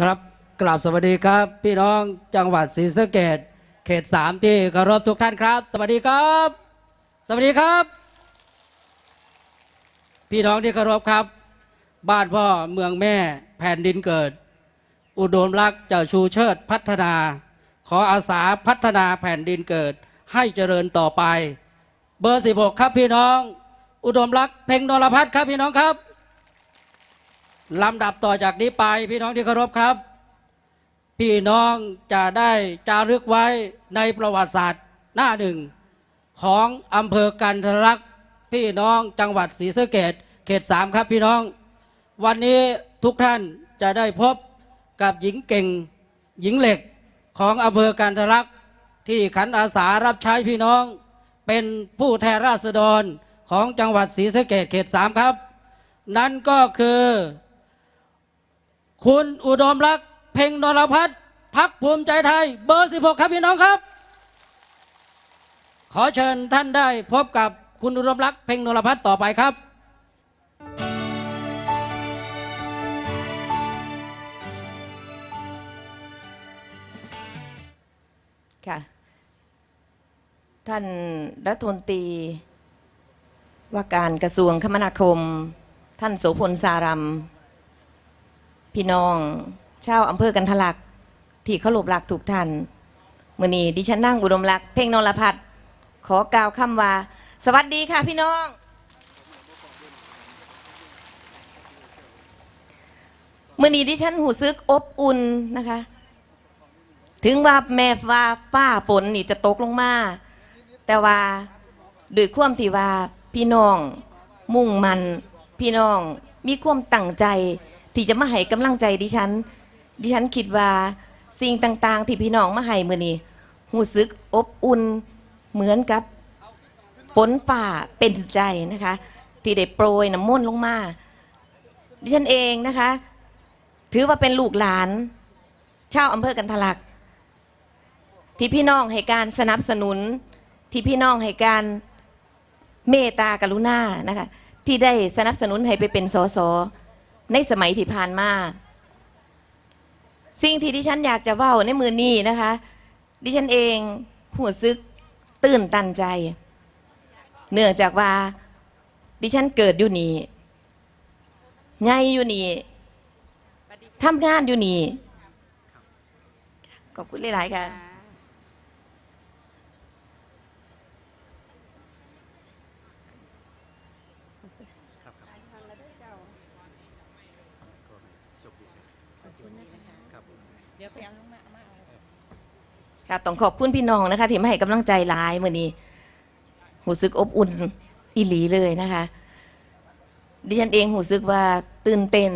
ครับกราบสวัสดีครับ พี่น้องจังหวัดศรีสะเกดเขตสามที่เคารพทุกท่านครับ สวัสดีครับ สวัสดีครับ พี่น้องที่เคารพครับ บ้านพ่อเมืองแม่แผ่นดินเกิด อุดมรักเจ้าชูเชิดพัฒนา ขออาสาพัฒนาแผ่นดินเกิด ให้เจริญต่อไป เบอร์ 16 ครับพี่น้อง อุดมรักเพ่งนรพัฒน์ครับพี่น้องครับ ลำดับต่อจากนี้ไป พี่น้องที่เคารพครับ พี่น้องจะได้จารึกไว้ในประวัติศาสตร์หน้าหนึ่ง ของอำเภอกันทรลักษ์พี่น้องจังหวัดศรีสะเกดเขตสามครับพี่น้อง วันนี้ทุกท่านจะได้พบกับหญิงเก่งหญิงเหล็กของอำเภอกันทรลักษ์ที่ขันอาสารับใช้พี่น้อง เป็นผู้แทนราษฎรของจังหวัดศรีสะเกดเขตสามครับ นั่นก็คือ คุณอุดมรักเพ่งนรพัฒน์พักภูมิใจไทย เบอร์ 16 ครับพี่น้องครับ ขอเชิญท่านได้พบกับคุณอุดมรักเพ่งนรพัฒน์ต่อไปครับค่ะท่านรัฐมนตรี ว่าการกระทรวงคมนาคม ท่านโสพลสารัม พี่น้องชาวอำเภอกันทะลักที่เคารพรักถูกท่านมื่อนี้ดิฉันนั่งอุดมรักษ์เพ่งนรพัฒน์ขอกล่าวคำว่า สวัสดีค่ะพี่น้อง มื่อนี้ดิฉันหูซึกอบอุ่นนะคะ ถึงว่าแม่ฟ้าฟ้าฝนนี่จะตกลงมา แต่ว่าด้วยความที่ว่าพี่น้องมุ่งมันพี่น้องมีความตั้งใจ ที่จะมาให้กำลังใจดิฉัน ดิฉันคิดว่าสิ่งต่างๆ ที่พี่น้องมาให้มือนี้หูซึกอบอุ่นเหมือนกับฝนฝ่าเป็นใจนะคะ ที่ได้โปรยน้ำมนต์ลงมา ดิฉันเองนะคะ ถือว่าเป็นลูกหลานชาวอำเภอกันทลัก ที่พี่น้องให้การสนับสนุน ที่พี่น้องให้การเมตตากรุณานะคะ ที่ได้สนับสนุนให้ไปเป็นสส ในสมัยที่ผ่านมา สิ่งที่ดิฉันอยากจะเว้าในมือนี้นะคะ ดิฉันเองหัวซึกตื่นตันใจ เนื่องจากว่า ดิฉันเกิดอยู่นี่ไงอยู่นี่ทำงานอยู่นี่ขอบคุณหลาย ๆ ค่ะ ค่ะต้องขอบคุณพี่น้องนะคะ ที่มาให้กำลังใจหลายมื่อนี้หูสึกอบอุ่นอีหลีเลยนะคะ ดิฉันเองหูสึกว่าตื่นเต้น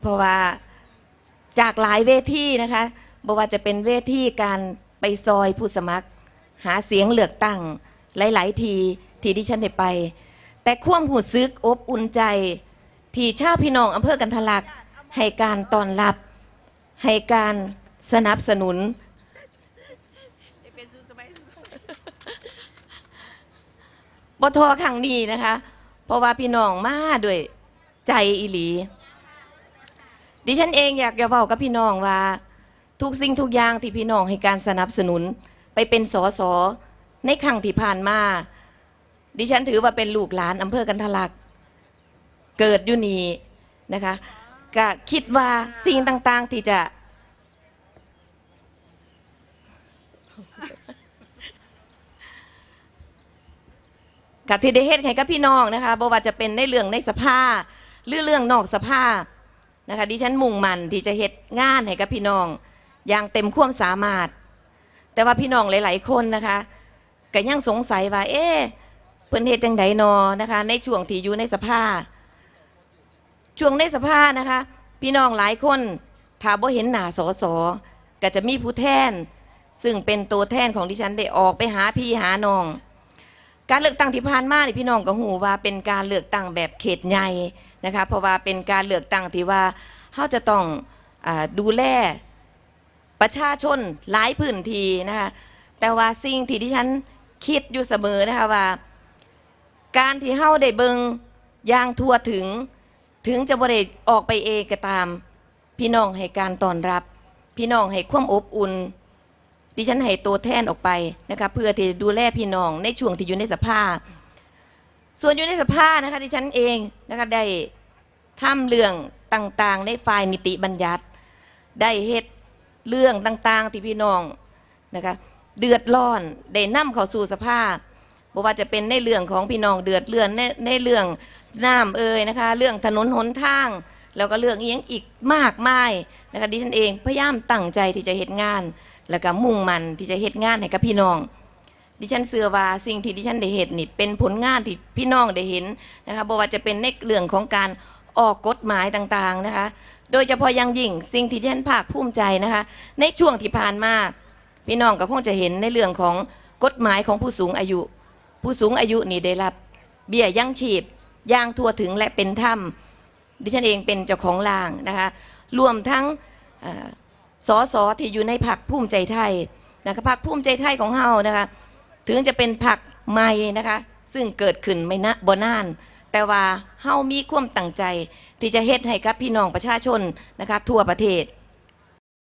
เพราะว่าจากหลายเวทีนะคะบอกว่าจะเป็นเวทีการไปซอยผู้สมัคร หาเสียงเลือกตั้ง หลาย ๆ ทีที่ดิฉันได้ไป แต่ความหูซึกอบอุ่นใจ ที่ชาวพี่น้องอำเภอกันทลักให้การต้อนรับ ให้การสนับสนุน บทอครั้งนี้นะคะ เพราะว่าพี่น้องมาด้วยใจอีหลี ดิฉันเองอยากจะบอกกับพี่น้องว่า ทุกสิ่งทุกอย่างที่พี่น้องให้การสนับสนุนไปเป็นสอสอในครั้งที่ผ่านมา ดิฉันถือว่าเป็นลูกหลานอำเภอกันทลัก เกิดอยู่นี่นะคะ ก็คิดว่าสิ่งต่าง ๆ ที่จะกับที่ได้เฮ็ดให้กับพี่น้องนะคะบ่ว่าจะเป็นในเรื่องในสภาหรือเรื่องนอกสภานะคะดิฉันมุ่งมั่นที่จะเฮ็ดงานให้กับพี่น้องอย่างเต็มความสามารถ แต่ว่าพี่น้องหลาย ๆ คนนะคะก็ยังสงสัยว่า เอ๊ะเพิ่นเฮ็ดจังไดนอนะคะ ในช่วงที่อยู่ในสภา ช่วงในสภานะคะ พี่น้องหลายคนถ้าบ่เห็นหน้าสสก็จะมีผู้แทน ซึ่งเป็นตัวแทนของดิฉันได้ออกไปหาพี่หาน้อง การเลือกตั้งที่ผ่านมานี่พี่น้องก็หูว่าเป็นการเลือกตั้งแบบเขตใหญ่นะคะเพราะว่าเป็นการเลือกตั้งที่ว่าเขาจะต้องอดูแลประชาชนหลายพื้นที่นะคะแต่ว่าสิ่งที่ที่ฉันคิดอยู่เสมอนะคะว่า การที่เฮาได้เบิงอย่างทั่วถึง ถึงจะบริออกไปเองก็ตาม พี่น้องให้การต้อนรับ พี่น้องให้ความอบอุ่นดิฉันให้ตัวแทนออกไปนะคะเพื่อที่จะดูแลพี่น้องในช่วงที่อยู่ในสภา ส่วนอยู่ในสภานะคะดิฉันเองนะคะได้ทำเรื่องต่างๆ ในฝ่ายนิติบัญญัติ ได้เฮ็ดเรื่องต่างๆที่พี่น้องนะคะเดือดร้อนได้นำเข้าสู่สภา บ่ว่าจะเป็นในเรื่องของพี่น้องเดือดเรือนในในเรื่องน้ำเอ่ยนะคะ เรื่องถนนหนทาง แล้วก็เรื่องอีกอีกมากมายนะคะดิฉันเองพยายามตั้งใจที่จะเฮ็ดงาน แล้วก็มุ่งมันที่จะเฮ็ดงานให้กับพี่น้อง ดิฉันเชื่อว่าสิ่งที่ดิฉันได้เห็นนี่เป็นผลงานที่พี่น้องได้เห็นนะคะบ่ว่าจะเป็นในเรื่องของการออกกฎหมายต่างๆนะคะ โดยเฉพาะอยังยิ่งสิ่งที่ดิฉันภาคภูมิใจนะคะ ในช่วงที่ผ่านมาพี่น้องก็คงจะเห็นในเรื่องของกฎหมายของผู้สูงอายุ ผู้สูงอายุนี่ได้รับ เบี้ยยังชีพย่างทั่วถึงและเป็นธรรมดิฉันเองเป็นเจ้าของร่างนะคะรวมทั้งอสอสอที่อยู่ในพรรคภูมิใจไทยนะคะพรรคภูมิใจไทยของเฮานะคะถึงจะเป็นผักใหม่นะคะซึ่งเกิดขึ้นไม่นะบนาน แต่ว่าเฮามีความตั้งใจที่จะเฮ็ดให้กับพี่น้องประชาชนนะคะทั่วประเทศ